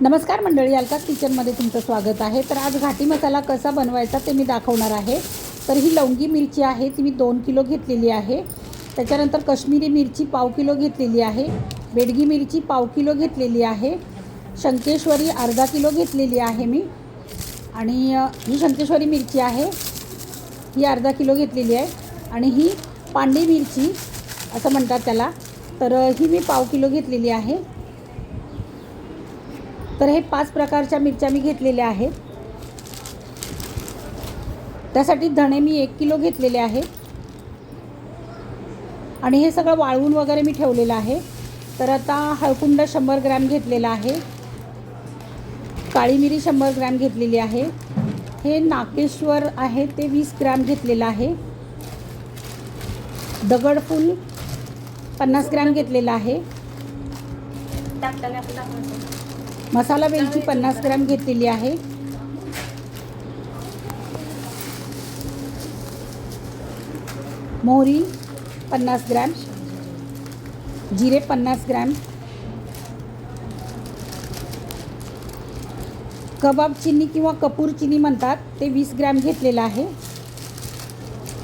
नमस्कार मंडळी अलका किचनमध्ये तुमचं स्वागत आहे. तर आज घाटी मसाला कसा बनवायचा ते मी दाखवणार आहे. तर ही लवंगी मिरची आहे ती मी दोन किलो घेतलेली आहे. त्याच्यानंतर कश्मीरी मिरची पाव किलो घेतलेली आहे. बेडगी मिरची पाव किलो घेतलेली आहे. शंकेश्वरी अर्धा किलो घेतलेली आहे मी. आणि ही शंकेश्वरी मिरची आहे. ही अर्धा किलो घेतलेली आहे. आणि ही पांडी मिरची असं म्हणतात त्याला. तर ही मी पाव किलो घेतलेली आहे. तर हे पाच प्रकारच्या मिरच्या मी घेतलेल्या आहेत. त्यासाठी धणे मी एक किलो घेतलेले आहे. आणि हे सगळं वाळवून वगैरे मी ठेवलेलं आहे. तर आता हळकुंड शंभर ग्रॅम घेतलेला आहे. काळी मिरी शंभर ग्रॅम घेतलेली आहे. हे नाकेश्वर आहे ते वीस ग्रॅम घेतलेलं आहे. दगडफूल पन्नास ग्रॅम घेतलेलं आहे. मसाला वेलची पन्नास ग्रॅम घेतलेली आहे. मोहरी पन्नास ग्रॅम जिरे पन्नास ग्रॅम कबाब चिनी किंवा कपूर चिनी म्हणतात ते वीस ग्रॅम घेतलेलं आहे.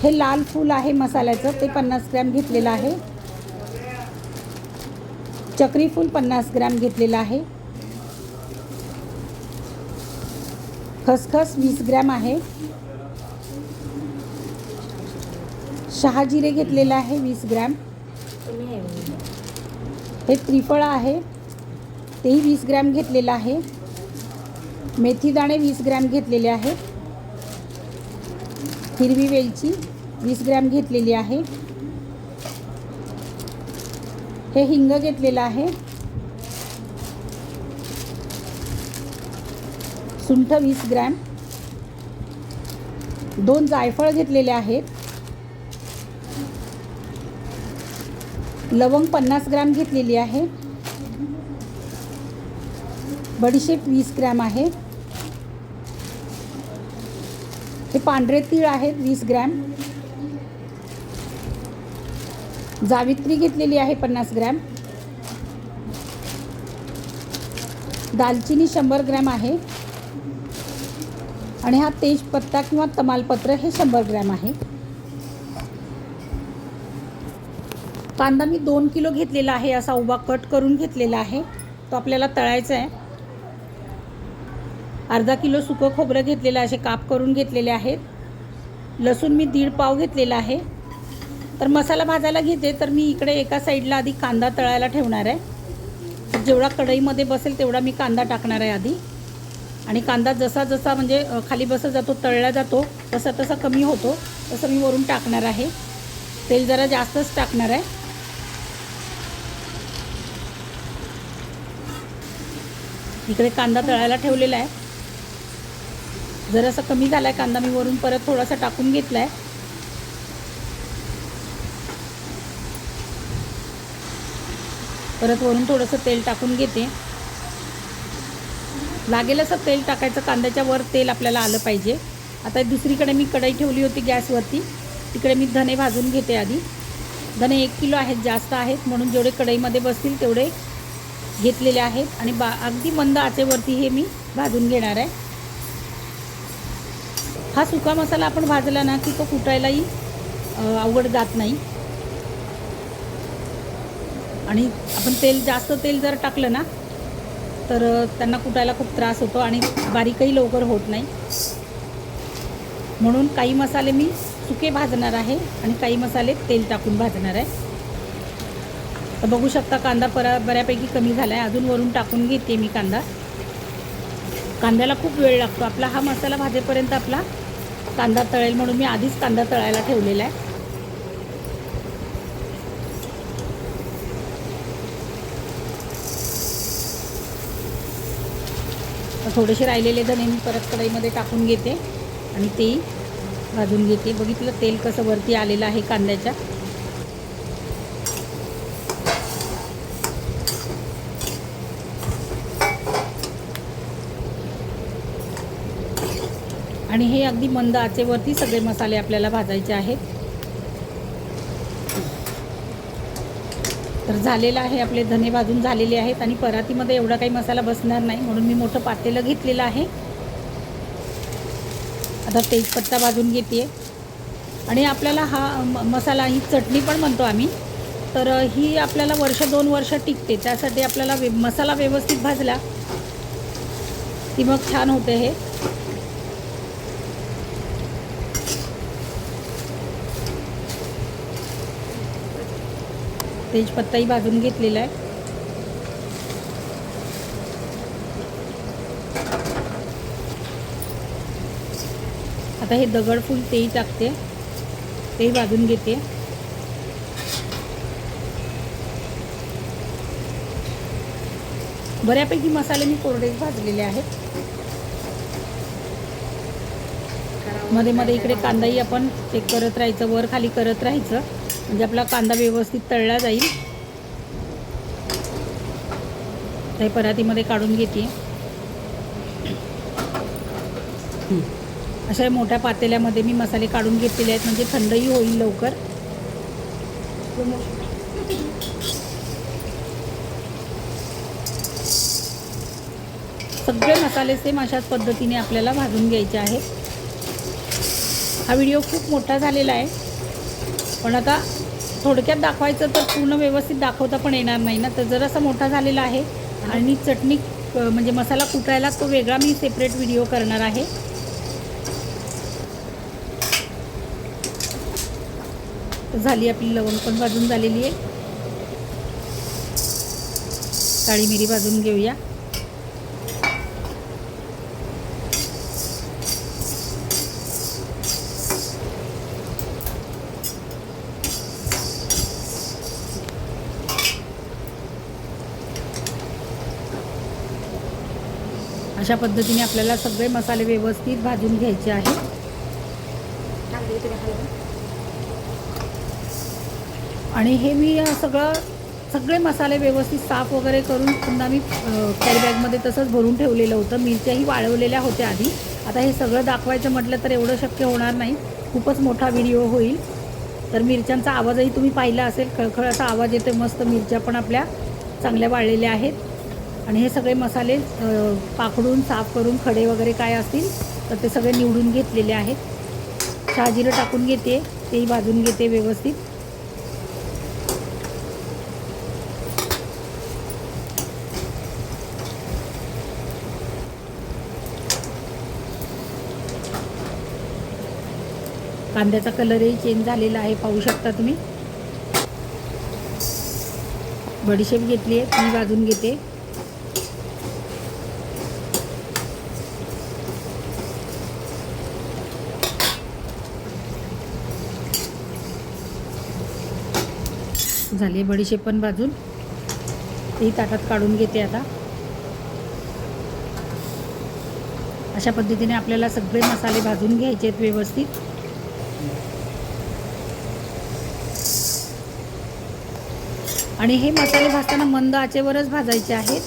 हे लाल फूल आहे मसाल्याचं ते पन्नास ग्रॅम घेतलेलं आहे. चक्री फूल पन्नास ग्रॅम घेतलेलं आहे. खसखस वीस ग्रॅम आहे. शहाजिरे घेतलेलं आहे वीस ग्रॅम. हे त्रिफळ आहे तेही वीस ग्रॅम घेतलेलं आहे. मेथीदाणे वीस ग्रॅम घेतलेले आहेत. हिरवी वेलची वीस ग्रॅम घेतलेली आहे. हे हिंग घेतलेलं आहे. सुंठ वीस ग्रॅम. दोन जायफळ घेतलेले आहेत. लवंग पन्नास ग्रॅम घेतलेली आहे. बडीशेप वीस ग्रॅम आहे. हे पांढरे तीळ आहेत वीस ग्रॅम. जावित्री घेतलेली आहे पन्नास ग्रॅम. दालचिनी शंभर ग्रॅम आहे. आणि हा तेजपत्ता किंवा तमालपत्र हे शंभर ग्रॅम आहे. कांदा मी दोन किलो घेतलेला आहे असा उभा कट करून घेतलेला आहे. तो आपल्याला तळायचा आहे. अर्धा किलो सुकं खोबरं घेतलेलं असे काप करून घेतलेले आहेत. लसूण मी दीड पाव घेतलेला आहे. तर मसाला भाजायला घेते तर मी इकडे एका साईडला आधी कांदा तळायला ठेवणार आहे. जेवढा कढईमध्ये बसेल तेवढा मी कांदा टाकणार आहे आधी. आणि कांदा जसा जसा म्हणजे खाली बसत जातो तळला जातो तसा तसा कमी होतो तसं मी वरून टाकणार आहे. तेल जरा जास्तच टाकणार आहे. इकडे कांदा तळायला ठेवलेला आहे. जरासा कमी झाला आहे कांदा मी वरून परत थोडासा टाकून घेतला आहे परत वरून थोडंसं तेल टाकून घेते. लागेल असं तेल टाकायचं कांद्याच्या वर तेल आपल्याला आलं पाहिजे. आता दुसरीकडे मी कढई ठेवली होती गॅसवरती. तिकडे मी धने भाजून घेते आधी. धने एक किलो आहेत जास्त आहेत म्हणून जेवढे कढईमध्ये बसतील तेवढे घेतलेले आहेत. आणि बा अगदी मंद आचेवरती हे मी भाजून घेणार आहे. हा सुका मसाला आपण भाजला ना की तो कुटायलाही अवघड जात नाही. आणि आपण तेल जास्त तेल जर टाकलं ना तर त्यांना कुटायला खूप त्रास होतो आणि बारीकही लवकर होत नाही. म्हणून काही मसाले मी सुके भाजणार आहे आणि काही मसाले तेल टाकून भाजणार आहे. तर बघू शकता कांदा परा बऱ्यापैकी कमी झाला आहे अजून वरून टाकून घेते मी कांदा. कांद्याला खूप वेळ लागतो. आपला हा मसाला भाजेपर्यंत आपला कांदा तळेल म्हणून मी आधीच कांदा तळायला ठेवलेला आहे. थोडेसे राहिलेले धने मी परत कढईमध्ये टाकून घेते आणि तेही भाजून घेते. बघितलं तेल कसं वरती आलेलं आहे कांद्याच्या. आणि हे अगदी मंद आचेवरती सगळे मसाले आपल्याला भाजायचे आहेत. तर झालेलं आहे आपले धने भाजून झालेले आहेत आणि परातीमध्ये एवढा काही मसाला बसणार नाही म्हणून मी मोठं पातेलं घेतलेलं आहे. आता तेजपत्ता भाजून घेते आणि आपल्याला हा म- मसाला ही चटणी पण म्हणतो आम्ही. तर ही आपल्याला वर्ष दोन वर्ष टिकते. त्यासाठी आपल्याला वे मसाला व्यवस्थित भाजला की मग छान होते हे. तेजपत्ताही भाजून घेतलेला आहे. आता हे दगडफूल तेही टाकते. तेही भाजून घेते. बऱ्यापैकी मसाले मी कोरडेच भाजलेले आहेत. मध्ये मध्ये इकडे कांदाही आपण चेक करत राहायचं वर खाली करत राहायचं. म्हणजे आपला कांदा व्यवस्थित तळला जाईल. हे परातीमध्ये काढून घेते. अशा मोठ्या पातेल्यामध्ये मी मसाले काढून घेतलेले आहेत म्हणजे थंडही होईल लवकर. सगळे मसाले सेम अशाच पद्धतीने आपल्याला भाजून घ्यायचे आहेत. हा व्हिडिओ खूप मोठा झालेला आहे. पण आता थोडक्यात दाखवायचं तर पूर्ण व्यवस्थित दाखवता पण येणार नाही ना. तर जरासा मोठा झालेला आहे आणि चटणी म्हणजे मसाला कुटायला तो वेगळा मी सेपरेट व्हिडिओ करणार आहे. झाली आपली लवंग पण भाजून झालेली आहे. काळी मिरी भाजून घेऊया. अशा पद्धतीने आपल्याला सगळे मसाले व्यवस्थित भाजून घ्यायचे आहेत. आणि हे मी सगळं सगळे मसाले व्यवस्थित साफ वगैरे करून पुन्हा मी कॅरी बॅगमध्ये तसंच भरून ठेवलेलं होतं. मिरच्याही वाळवलेल्या होत्या आधी. आता हे सगळं दाखवायचं म्हटलं तर एवढं शक्य होणार नाही. खूपच मोठा व्हिडिओ होईल. तर मिरच्यांचा आवाजही तुम्ही पाहिला असेल. खळखळ असा आवाज येतो मस्त मिरच्या पण आपल्या चांगल्या वाळलेल्या आहेत. आणि हे सगळे मसाले पाखडून पाकडून साफ करून खडे वगैरे काय असतील तर ते सगळे निवडून घेतलेले आहेत. शहाजिरं टाकून घेते तेही भाजून घेते व्यवस्थित. कांद्याचा कलरही चेंज झालेला आहे पाहू शकता तुम्ही. बडीशेप घेतली आहे ती भाजून घेते. झाली बडीशेप पण भाजून ती ताटात काढून घेते आता. अशा पद्धतीने आपल्याला सगळे मसाले भाजून घ्यायचे आहेत व्यवस्थित. आणि हे मसाले भाजताना मंद आचेवरच भाजायचे आहेत.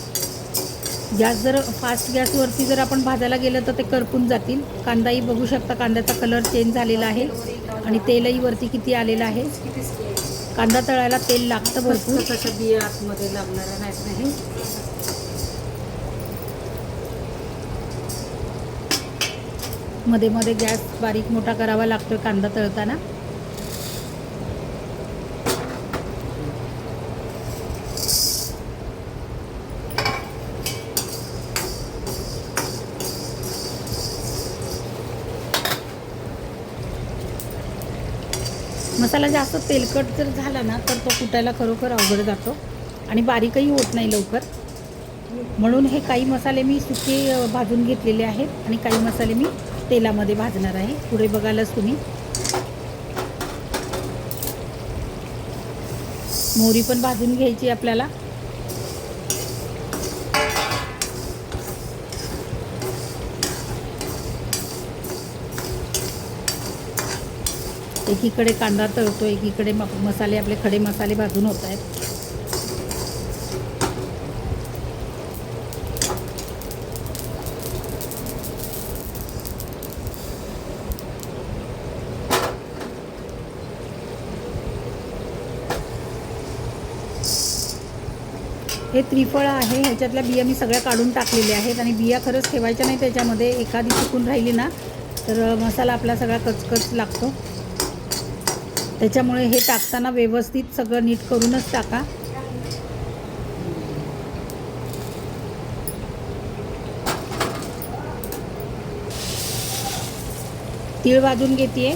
गॅस जर फास्ट गॅसवरती जर आपण भाजायला गेलं तर ते करपून जातील. कांदाही बघू शकता कांद्याचा कलर चेंज झालेला आहे. आणि तेलही वरती किती आलेलं आहे. कांदा तळायला तेल लागतं भरपूर. तसं बिया आतमध्ये लागणाऱ्या नाहीत नाही मध्ये मध्ये गॅस बारीक मोठा करावा लागतोय कांदा तळताना. मसाला जास्त तेलकट जर झाला ना तर तो कुटायला खरोखर अवघड जातो आणि बारीकही होत नाही लवकर. म्हणून हे काही मसाले मी सुके भाजून घेतलेले आहेत आणि काही मसाले मी तेलामध्ये भाजणार आहे. पुढे बघायलाच तुम्ही. मोहरी पण भाजून घ्यायची आपल्याला. एकीकडे कांदा तळतो एकीकडे मसाले आपले खडे मसाले भाजून होत आहेत. हे त्रिफळ आहे ह्याच्यातल्या बिया मी सगळ्या काढून टाकलेल्या आहेत आणि बिया खरंच ठेवायच्या नाही त्याच्यामध्ये एखादी चुकून राहिली ना तर मसाला आपला सगळा कचकच लागतो. त्याच्यामुळे हे टाकताना व्यवस्थित सगळं नीट करूनच टाका. तीळ वाजून घेते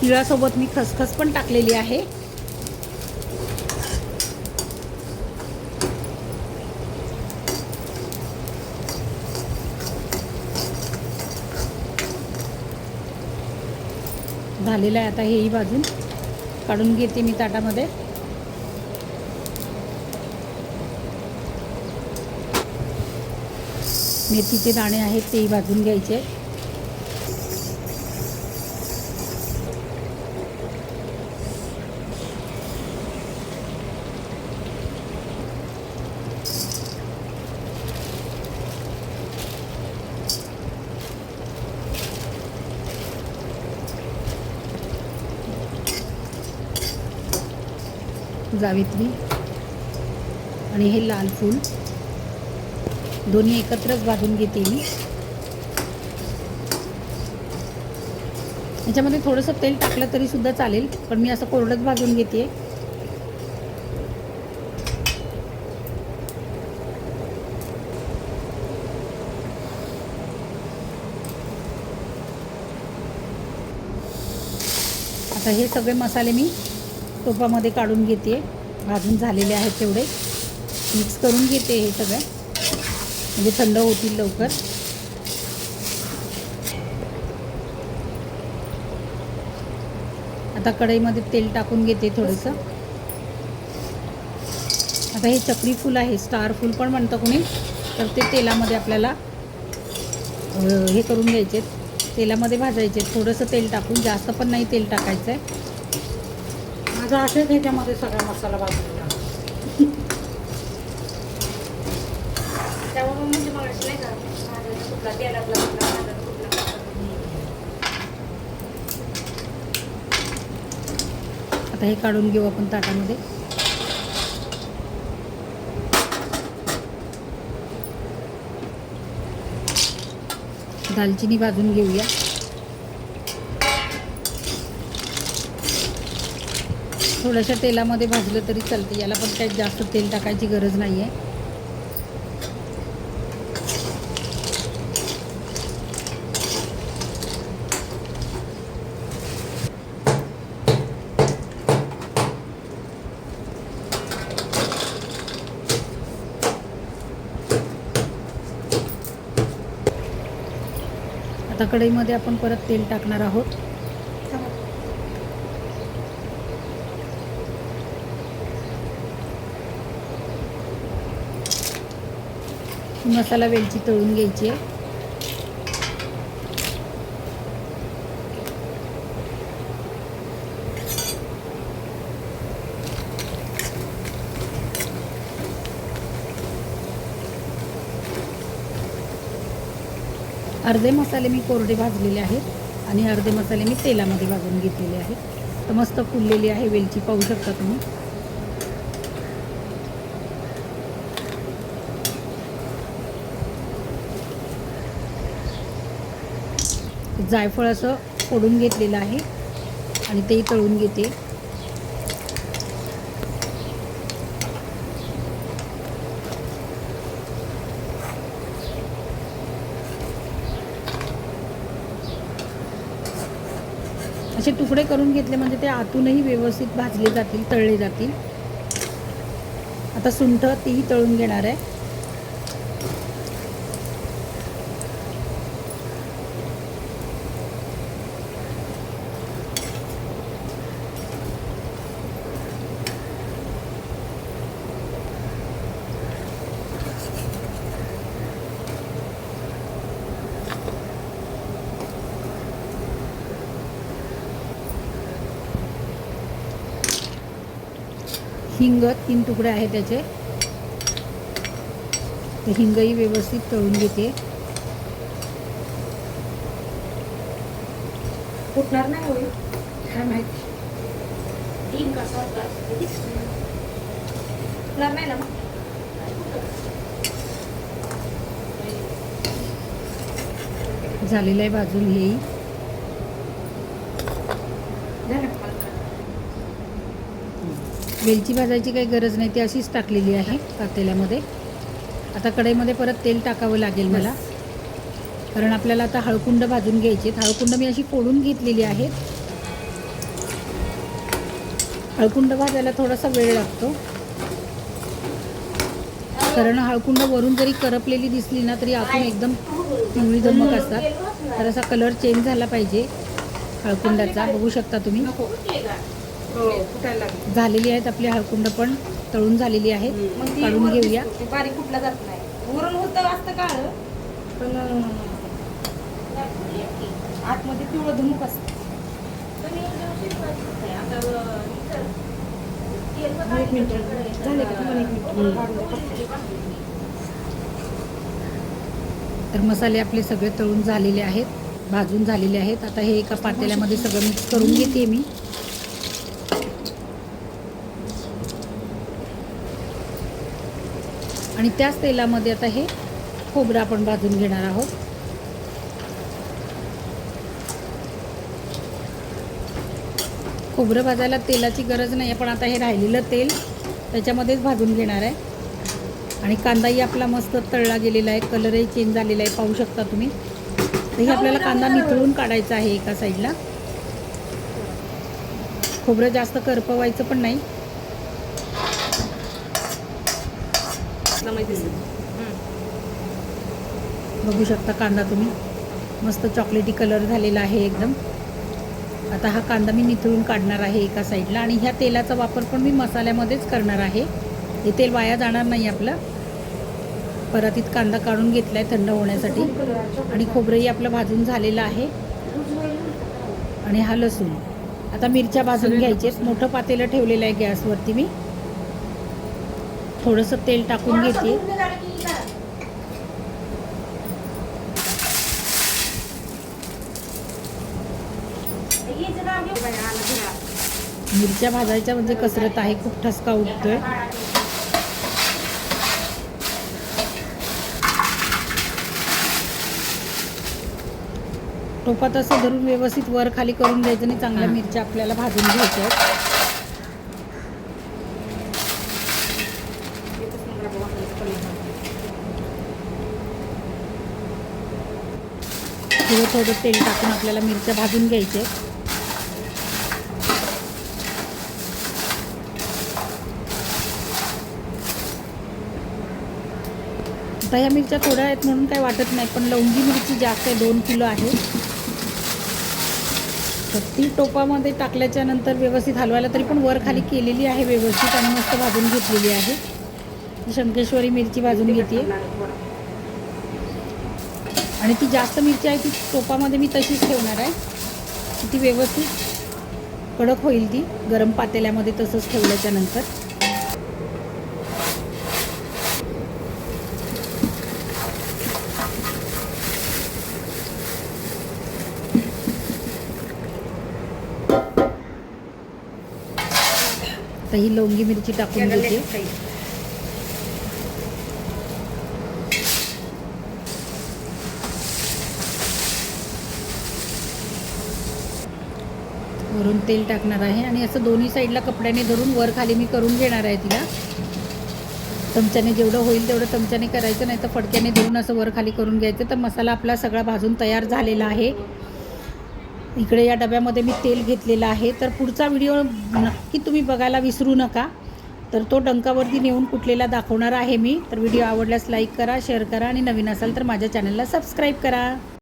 तिळासोबत मी खसखस पण टाकलेली आहे. झालेलं आहे आता हेही भाजून. काढून घेते मी ताटामध्ये. मेथीचे दाणे आहेत तेही भाजून घ्यायचे. जावेत्री आणि हे लाल फूल. दोन्ही एकत्रच भाजून घेते मी. याच्यामध्ये थोडंसं तेल टाकलं तरी सुद्धा चालेल पण मी असं कोरडंच भाजून घेते. आता हे सगळे मसाले मी टोपामध्ये काढून घेते. भाजून झालेले आहेत तेवढे. मिक्स करून घेते हे सगळं. म्हणजे थंड होतील लवकर. आता कढईमध्ये तेल टाकून घेते थोडंसं. आता हे चक्री फूल आहे स्टार फूल पण म्हणतं कोणी. तर ते तेलामध्ये आपल्याला हे करून घ्यायचे तेलामध्ये भाजायचे थोडंसं तेल टाकून. जास्त पण नाही तेल टाकायचं आहे माझा असेच ह्याच्यामध्ये सगळा मसाला भाजलेला. त्यावरून म्हणजे मग नाही का? कुठला आता हे काढून घेऊ आपण ताटामध्ये. दालचिनी भाजून घेऊया. थोड्याशा तेलामध्ये भाजलं तरी चालतं. याला पण काही जास्त तेल टाकायची गरज नाही आहे आता कढईमध्ये आपण परत तेल टाकणार आहोत. मसाला वेलची तळून घ्यायची. आहे अर्धे मसाले मी कोरडे भाजलेले आहेत आणि अर्धे मसाले मी तेलामध्ये भाजून घेतलेले आहेत. तर मस्त फुललेली आहे वेलची पाहू शकता तुम्ही. जायफळ असं फोडून घेतलेलं आहे आणि तेही तळून घेते. असे तुकडे करून घेतले म्हणजे ते आतूनही व्यवस्थित भाजले जातील तळले जातील. आता सुंठ तीही तळून घेणार आहे. हिंग तीन तुकडे आहेत त्याचे. तर हिंगही व्यवस्थित तळून घेते. फुटणार नाही होईल काय माहिती? फुटणार नाही ना मग? झालेलं आहे भाजून हेही वेलची भाजायची काही गरज नाही ती अशीच टाकलेली आहे पातेल्यामध्ये. आता कढईमध्ये परत तेल टाकावं लागेल मला. कारण आपल्याला आता हळकुंड भाजून घ्यायचे हळकुंड मी अशी फोडून घेतलेली आहेत हळकुंड भाजायला थोडासा वेळ लागतो. कारण हळकुंड वरून जरी करपलेली दिसली ना तरी आतून एकदम पिवळी धमक असतात. तर असा कलर चेंज झाला पाहिजे हळकुंडाचा. बघू शकता तुम्ही. हो. झालेली आहेत आपली हळकुंड पण तळून झालेली आहेत मग ती काढून घेऊया. बारीक कुठला जात नाही. वरून होतं असतं काळ पण आतमध्ये पिवळं धुमूक असतं. एक मिनिट. झाले का? तुम्हाला एक मिनिट. तर मसाले आपले सगळे तळून झालेले आहेत भाजून झालेले आहेत. आता हे एका पातेल्यामध्ये सगळं मिक्स करून घेते मी. आणि त्याच तेलामध्ये आता हे खोबरं आपण भाजून घेणार आहोत. खोबरं भाजायला तेलाची गरज नाही पण आता हे राहिलेलं तेल त्याच्यामध्येच भाजून घेणार आहे. आणि कांदाही आपला मस्त तळला गेलेला आहे कलरही चेंज झालेला आहे पाहू शकता तुम्ही. तर हे आपल्याला कांदा निथळून काढायचा आहे एका साईडला खोबरं जास्त करपवायचं पण नाही. बघू शकता कांदा तुम्ही. मस्त चॉकलेटी कलर झालेला आहे एकदम. आता हा कांदा मी निथळून काढणार आहे एका साईडला आणि ह्या तेलाचा वापर पण मी मसाल्यामध्येच करणार आहे. हे तेल वाया जाणार नाही आपलं. परातीत कांदा काढून घेतला आहे थंड होण्यासाठी. आणि खोबरंही आपलं भाजून झालेलं आहे. आणि हा लसूण. आता मिरच्या भाजून घ्यायचे मोठं पातेलं ठेवलेलं आहे गॅसवरती मी. थोडंसं तेल टाकून घेते. मिरच्या भाजायच्या म्हणजे कसरत आहे खूप ठसका उठतोय. टोपात असं धरून व्यवस्थित वर खाली करून द्यायचं आणि चांगल्या मिरच्या आपल्याला भाजून घ्यायच्या थोडं तेल टाकून आपल्याला मिरच्या भाजून घ्यायच्या आता ह्या मिरच्या थोड्या आहेत म्हणून काही वाटत नाही पण लवंगी मिरची जास्त आहे दोन किलो आहे. तर ती टोपामध्ये टाकल्याच्या नंतर व्यवस्थित हलवायला तरी पण वर खाली केलेली आहे व्यवस्थित आणि मस्त भाजून घेतलेली आहे. शंकेश्वरी मिरची भाजून घेते. आणि ती जास्त मिरची आहे ती टोपामध्ये मी तशीच ठेवणार आहे. की ती व्यवस्थित कडक होईल ती. गरम पातेल्यामध्ये तसंच ठेवल्याच्या नंतर. तर ही लवंगी मिरची टाकून घेते. वरून तेल टाकणार आहे आणि असं दोन्ही साईडला कपड्याने धरून वर खाली मी करून घेणार आहे तिला. चमच्याने जेवढं होईल तेवढं चमच्याने करायचं नाही तर फडक्याने धरून असं वर खाली करून घ्यायचं. तर मसाला आपला सगळा भाजून तयार झालेला आहे. इकडे या डब्यामध्ये मी तेल घेतलेलं आहे. तर पुढचा व्हिडिओ नक्की तुम्ही बघायला विसरू नका. तर तो डंकावरती नेऊन कुठलेला दाखवणार आहे मी. तर व्हिडिओ आवडल्यास लाईक करा शेअर करा आणि नवीन असाल तर माझ्या चॅनलला सबस्क्राईब करा.